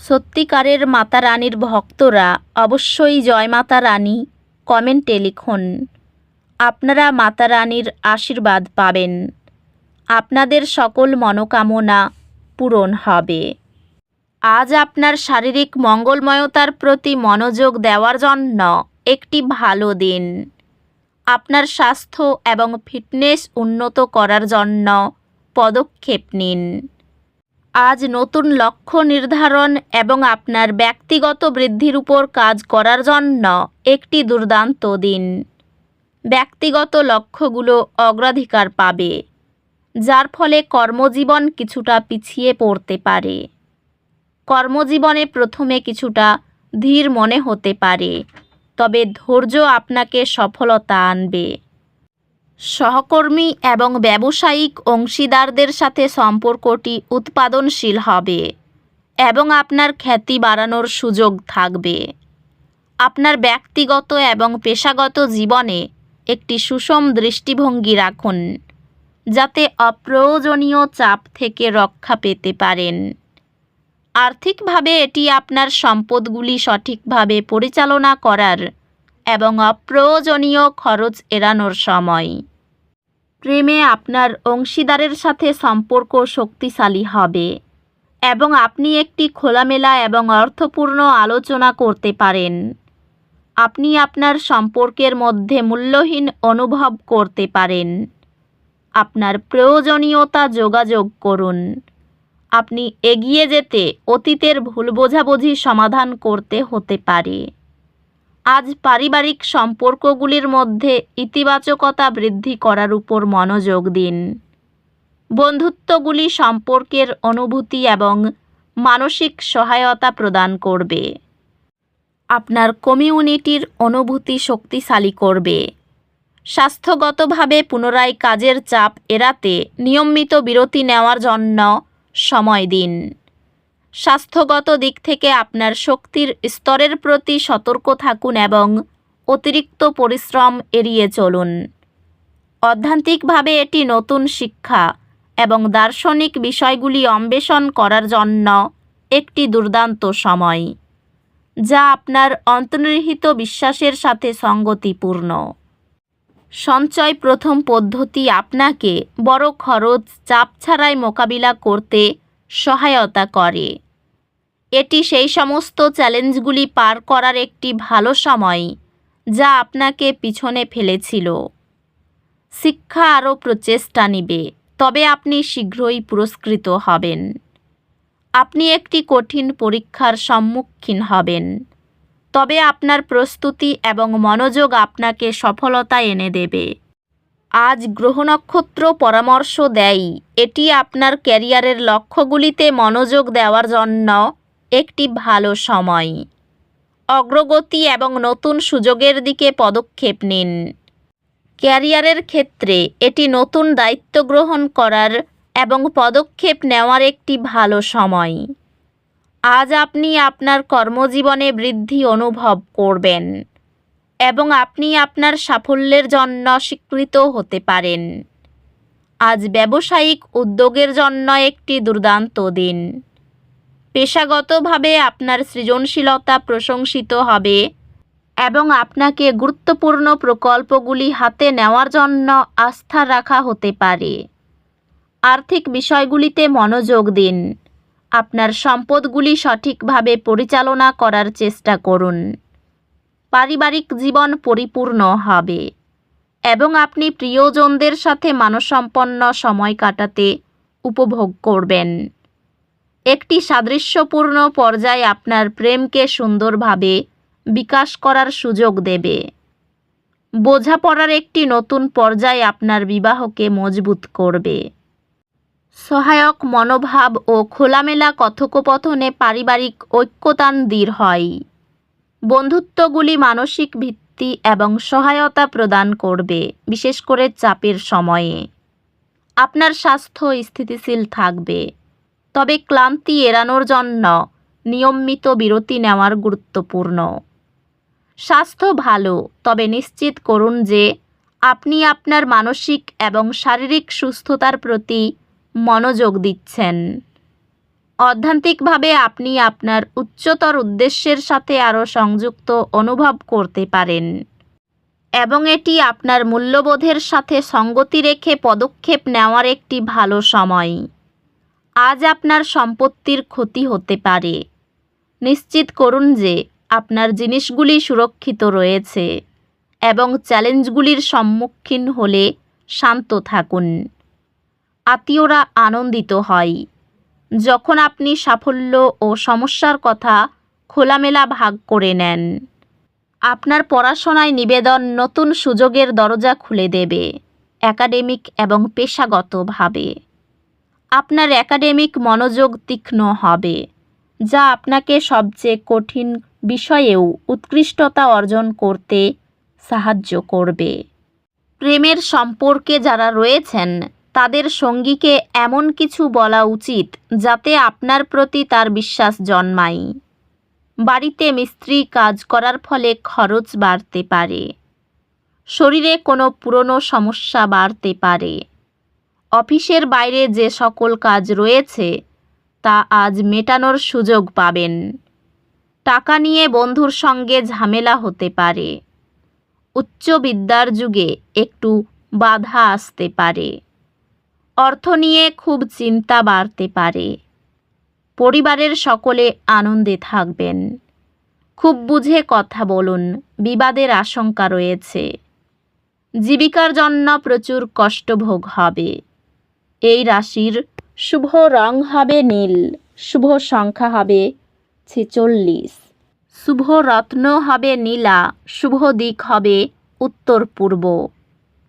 সত্যিকারের মাতা রানীর ভক্তরা অবশ্যই জয় মাতা রানী কমেন্টে লিখুন। আপনারা মাতা রানীর আশীর্বাদ পাবেন। আপনাদের সকল মনোকামনা পূরণ হবে। আজ আপনার শারীরিক মঙ্গলময়তার প্রতি মনোযোগ দেওয়ার জন্য একটি ভালো দিন। আপনার স্বাস্থ্য এবং ফিটনেস উন্নত করার জন্য পদক্ষেপ নিন। আজ নতুন লক্ষ্য নির্ধারণ এবং আপনার ব্যক্তিগত বৃদ্ধির উপর কাজ করার জন্য একটি দুর্দান্ত দিন। ব্যক্তিগত লক্ষ্যগুলো অগ্রাধিকার পাবে, যার ফলে কর্মজীবন কিছুটা পিছিয়ে পড়তে পারে। কর্মজীবনে প্রথমে কিছুটা ধীর মনে হতে পারে, তবে ধৈর্য আপনাকে সফলতা আনবে। সহকর্মী এবং ব্যবসায়িক অংশীদারদের সাথে সম্পর্কটি উৎপাদনশীল হবে এবং আপনার খ্যাতি বাড়ানোর সুযোগ থাকবে। আপনার ব্যক্তিগত এবং পেশাগত জীবনে একটি সুষম দৃষ্টিভঙ্গি রাখুন, যাতে অপ্রয়োজনীয় চাপ থেকে রক্ষা পেতে পারেন। আর্থিকভাবে এটি আপনার সম্পদগুলি সঠিকভাবে পরিচালনা করার এবং অপ্রয়োজনীয় খরচ এড়ানোর সময়। প্রেমে আপনার অংশীদারের সাথে সম্পর্ক শক্তিশালী হবে এবং আপনি একটি খোলামেলা এবং অর্থপূর্ণ আলোচনা করতে পারেন। আপনি আপনার সম্পর্কের মধ্যে মূল্যহীন অনুভব করতে পারেন। আপনার প্রয়োজনীয়তা যোগাযোগ করুন। আপনি এগিয়ে যেতে অতীতের ভুল বোঝাবুঝি সমাধান করতে হতে পারে। আজ পারিবারিক সম্পর্কগুলির মধ্যে ইতিবাচকতা বৃদ্ধি করার উপর মনোযোগ দিন। বন্ধুত্বগুলি সম্পর্কের অনুভূতি এবং মানসিক সহায়তা প্রদান করবে। আপনার কমিউনিটির অনুভূতি শক্তিশালী করবে। স্বাস্থ্যগতভাবে পুনরায় কাজের চাপ এড়াতে নিয়মিত বিরতি নেওয়ার জন্য সময় দিন। স্বাস্থ্যগত দিক থেকে আপনার শক্তির স্তরের প্রতি সতর্ক থাকুন এবং অতিরিক্ত পরিশ্রম এড়িয়ে চলুন। অধ্যান্তিকভাবে এটি নতুন শিক্ষা এবং দার্শনিক বিষয়গুলি অন্বেষণ করার জন্য একটি দুর্দান্ত সময়, যা আপনার অন্তর্নিহিত বিশ্বাসের সাথে সঙ্গতিপূর্ণ। সঞ্চয় প্রথম পদ্ধতি আপনাকে বড় খরচ, চাপ ছাড়াই মোকাবিলা করতে সহায়তা করে। এটি সেই সমস্ত চ্যালেঞ্জগুলি পার করার একটি ভালো সময় যা আপনাকে পিছনে ফেলেছিল। শিক্ষা আরও প্রচেষ্টা নিবে, তবে আপনি শীঘ্রই পুরস্কৃত হবেন। আপনি একটি কঠিন পরীক্ষার সম্মুখীন হবেন, তবে আপনার প্রস্তুতি এবং মনোযোগ আপনাকে সফলতা এনে দেবে। আজ গ্রহ নক্ষত্র পরামর্শ দেয়। এটি আপনার ক্যারিয়ারের লক্ষ্যগুলিতে মনোযোগ দেওয়ার জন্য একটি ভালো সময়। অগ্রগতি এবং নতুন সুযোগের দিকে পদক্ষেপ নিন। ক্যারিয়ারের ক্ষেত্রে এটি নতুন দায়িত্ব গ্রহণ করার এবং পদক্ষেপ নেওয়ার একটি ভালো সময়। আজ আপনি আপনার কর্মজীবনে বৃদ্ধি অনুভব করবেন। এবং আপনি আপনার সাফল্যের জন্য স্বীকৃত হতে পারেন। আজ ব্যবসায়িক উদ্যোগের জন্য একটি দুর্দান্ত দিন। পেশাগতভাবে আপনার সৃজনশীলতা প্রশংসিত হবে এবং আপনাকে গুরুত্বপূর্ণ প্রকল্পগুলি হাতে নেওয়ার জন্য আস্থা রাখা হতে পারে। আর্থিক বিষয়গুলিতে মনোযোগ দিন। আপনার সম্পদগুলি সঠিকভাবে পরিচালনা করার চেষ্টা করুন। পারিবারিক জীবন পরিপূর্ণ হবে এবং আপনি প্রিয়জনদের সাথে মানসম্পন্ন সময় কাটাতে উপভোগ করবেন। একটি সাদৃশ্যপূর্ণ পর্যায়ে আপনার প্রেমকে সুন্দরভাবে বিকাশ করার সুযোগ দেবে। বোঝাপড়ার একটি নতুন পর্যায়ে আপনার বিবাহকে মজবুত করবে। সহায়ক মনোভাব ও খোলামেলা কথোপকথনে পারিবারিক ঐক্যতান দৃঢ় হয়। বন্ধুত্বগুলি মানসিক ভিত্তি এবং সহায়তা প্রদান করবে, বিশেষ করে চাপের সময়ে। আপনার স্বাস্থ্য স্থিতিশীল থাকবে, তবে ক্লান্তি এড়ানোর জন্য নিয়মিত বিরতি নেওয়ার গুরুত্বপূর্ণ। স্বাস্থ্য ভালো, তবে নিশ্চিত করুন যে আপনি আপনার মানসিক এবং শারীরিক সুস্থতার প্রতি মনোযোগ দিচ্ছেন। অধ্যান্তিকভাবে আপনি আপনার উচ্চতর উদ্দেশ্যের সাথে আরও সংযুক্ত অনুভব করতে পারেন এবং এটি আপনার মূল্যবোধের সাথে সঙ্গতি রেখে পদক্ষেপ নেওয়ার একটি ভালো সময়। আজ আপনার সম্পত্তির ক্ষতি হতে পারে। নিশ্চিত করুন যে আপনার জিনিসগুলি সুরক্ষিত রয়েছে এবং চ্যালেঞ্জগুলির সম্মুখীন হলে শান্ত থাকুন। আত্মীয়রা আনন্দিত হয়। যখন আপনি সাফল্য ও সমস্যার কথা খোলামেলা ভাগ করে নেন, আপনার পড়াশোনায় নিবেদন নতুন সুযোগের দরজা খুলে দেবে, একাডেমিক এবং পেশাগতভাবে। আপনার একাডেমিক মনোযোগ তীক্ষ্ণ হবে, যা আপনাকে সবচেয়ে কঠিন বিষয়েও উৎকৃষ্টতা অর্জন করতে সাহায্য করবে। প্রেমের সম্পর্কে যারা রয়েছেন তাদের সঙ্গীকে এমন কিছু বলা উচিত যাতে আপনার প্রতি তার বিশ্বাস জন্মায়। বাড়িতে মিস্ত্রি কাজ করার ফলে খরচ বাড়তে পারে। শরীরে কোনো পুরনো সমস্যা বাড়তে পারে। অফিসের বাইরে যে সকল কাজ রয়েছে, তা আজ মেটানোর সুযোগ পাবেন। টাকা নিয়ে বন্ধুর সঙ্গে ঝামেলা হতে পারে। উচ্চ বিদ্যার যুগে একটু বাধা আসতে পারে। অর্থ নিয়ে খুব চিন্তা বাড়তে পারে। পরিবারের সকলে আনন্দে থাকবেন। খুব বুঝে কথা বলুন, বিবাদের আশঙ্কা রয়েছে। জীবিকার জন্য প্রচুর কষ্টভোগ হবে। এই রাশির শুভ রং হবে নীল, শুভ সংখ্যা হবে ছেচল্লিশ। শুভ রত্ন হবে নীলা, শুভ দিক হবে উত্তর পূর্ব